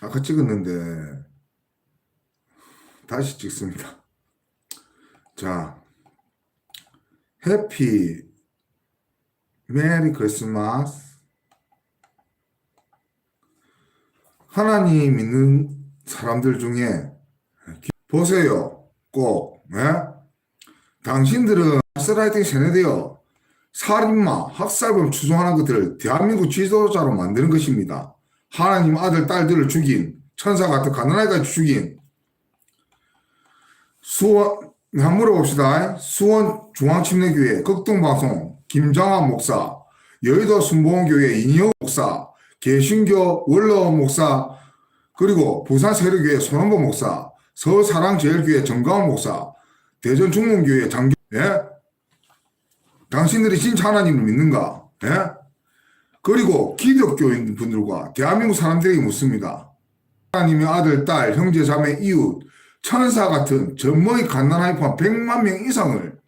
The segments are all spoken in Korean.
아까 찍었는데 다시 찍습니다. 자, 해피 메리 크리스마스. 하나님 믿는 사람들 중에 보세요. 꼭 예? 당신들은 가스라이팅 세뇌되어 살인마, 학살범 추종하는 것들을 대한민국 지도자로 만드는 것입니다. 하나님 아들, 딸들을 죽인 천사 같은 가난하게 죽인 수원 한번 물어봅시다. 수원 중앙침례교회 극동방송 김장환 목사, 여의도 순복음교회 이니호 목사, 개신교 원로 목사, 그리고 부산 세례교회 손원보 목사, 서사랑제일교회 정가원 목사, 대전 중문교회 장교, 예? 당신들이 진짜 하나님을 믿는가? 예? 그리고 기독교인 분들과 대한민국 사람들에게 묻습니다. 하나님의 아들, 딸, 형제, 자매, 이웃, 천사 같은 전모의 갓난아이 포함 100만 명 이상을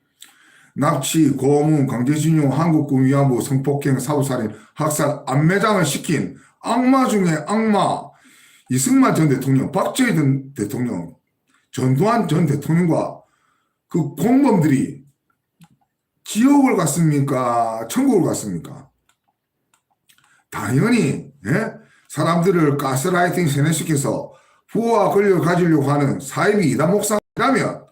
납치, 고문, 강제징용, 한국군 위안부, 성폭행, 사부살인, 학살, 안매장을 시킨 악마 중에 악마 이승만 전 대통령, 박정희 전 대통령, 전두환 전 대통령과 그 공범들이 지옥을 갔습니까? 천국을 갔습니까? 당연히 예? 사람들을 가스라이팅 세뇌시켜서 부와 권력을 가지려고 하는 사이비 이단 목사라면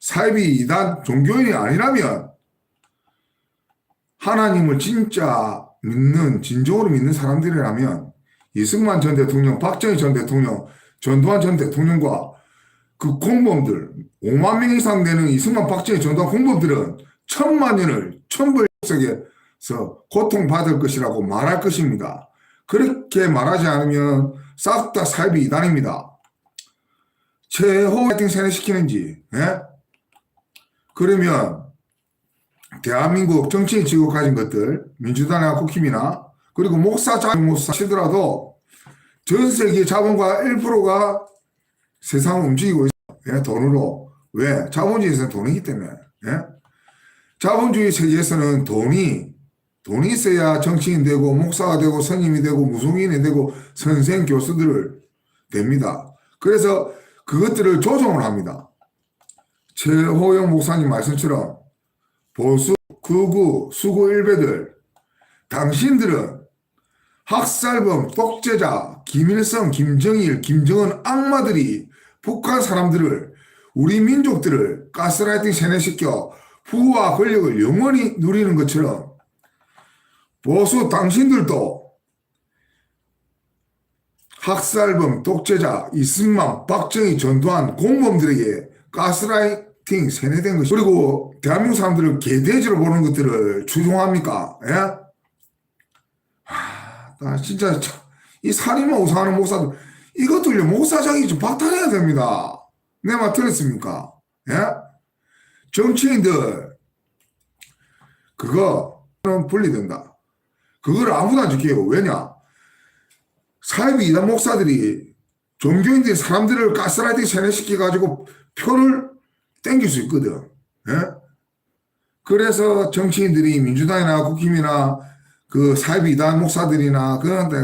사이비 이단 종교인이 아니라면 하나님을 진짜 믿는 진정으로 믿는 사람들이라면 이승만 전 대통령, 박정희 전 대통령, 전두환 전 대통령과 그 공범들 5만 명 이상 되는 이승만, 박정희, 전두환 공범들은 천만 년을 천벌 속에 서 고통받을 것이라고 말할 것입니다. 그렇게 말하지 않으면 싹다 사이비 이단입니다. 최호 화이팅 세뇌시키는지 예? 그러면 대한민국 정치인 직업 가진 것들 민주당이나 국힘이나 그리고 목사 자목사 치더라도 전 세계 자본과 1%가 세상을 움직이고 있어요. 예? 돈으로 왜? 자본주의에서는 돈이기 때문에 예? 자본주의 세계에서는 돈이 돈이 있어야 정치인 되고 목사가 되고 선임이 되고 무속인이 되고 선생 교수들을 됩니다. 그래서 그것들을 조종을 합니다. 최호영 목사님 말씀처럼 보수, 극우, 수구 일베들 당신들은 학살범, 독재자, 김일성, 김정일, 김정은 악마들이 북한 사람들을 우리 민족들을 가스라이팅 세뇌시켜 부와 권력을 영원히 누리는 것처럼 보수 당신들도 학살범, 독재자, 이승만, 박정희, 전두환 공범들에게 가스라이팅 세뇌된 것이 그리고 대한민국 사람들을 개돼지로 보는 것들을 추종합니까? 예? 하, 나 진짜 참, 이 살인마 우상하는 목사들 이것들요 목사장이 좀 박탈해야 됩니다. 내 말 들었습니까? 예? 정치인들 그거는 분리된다. 그걸 아무도 안 지켜요. 왜냐? 사이비 이단 목사들이 종교인들이 사람들을 가스라이팅 세뇌시켜가지고 표를 땡길 수 있거든. 예? 그래서 정치인들이 민주당이나 국힘이나 그 사이비 이단 목사들이나 그런데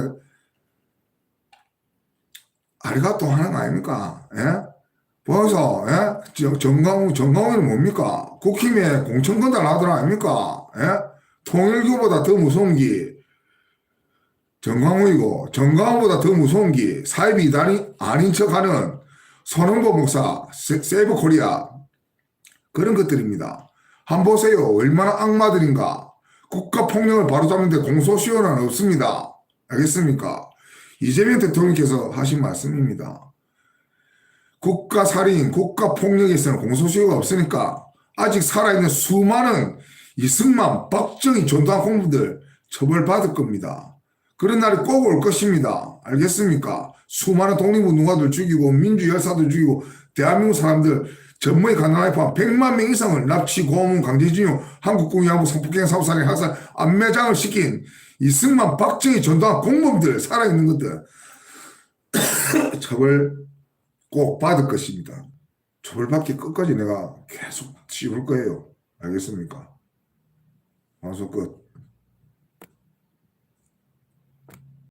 아리가또 하는 거 아닙니까? 예? 보면서 예? 정강 정강훈이 뭡니까? 국힘에 공천 건달 하더라 아닙니까? 예? 통일교보다 더 무서운 게 정광훈이고 정광훈보다 더 무서운 게 사이비 이단이 아닌 척하는 손흥보 목사 세, 세이브 코리아 그런 것들입니다. 한번 보세요. 얼마나 악마들인가. 국가 폭력을 바로잡는데 공소시효는 없습니다. 알겠습니까? 이재명 대통령께서 하신 말씀입니다. 국가 살인, 국가 폭력에서는 공소시효가 없으니까 아직 살아있는 수많은 이승만, 박정희, 전두환 공무들 처벌받을 겁니다. 그런 날이 꼭 올 것입니다. 알겠습니까? 수많은 독립운동가들 죽이고 민주 열사들 죽이고 대한민국 사람들 전무의 가난하게 포함 100만 명 이상을 납치, 고문, 강제징용, 한국군 위안부 성폭행 사후살인 학살 안매장을 시킨 이승만, 박정희, 전두환 공범들 살아있는 것들 처벌 꼭 받을 것입니다. 처벌받기 끝까지 내가 계속 씹을 거예요. 알겠습니까? 방송 끝.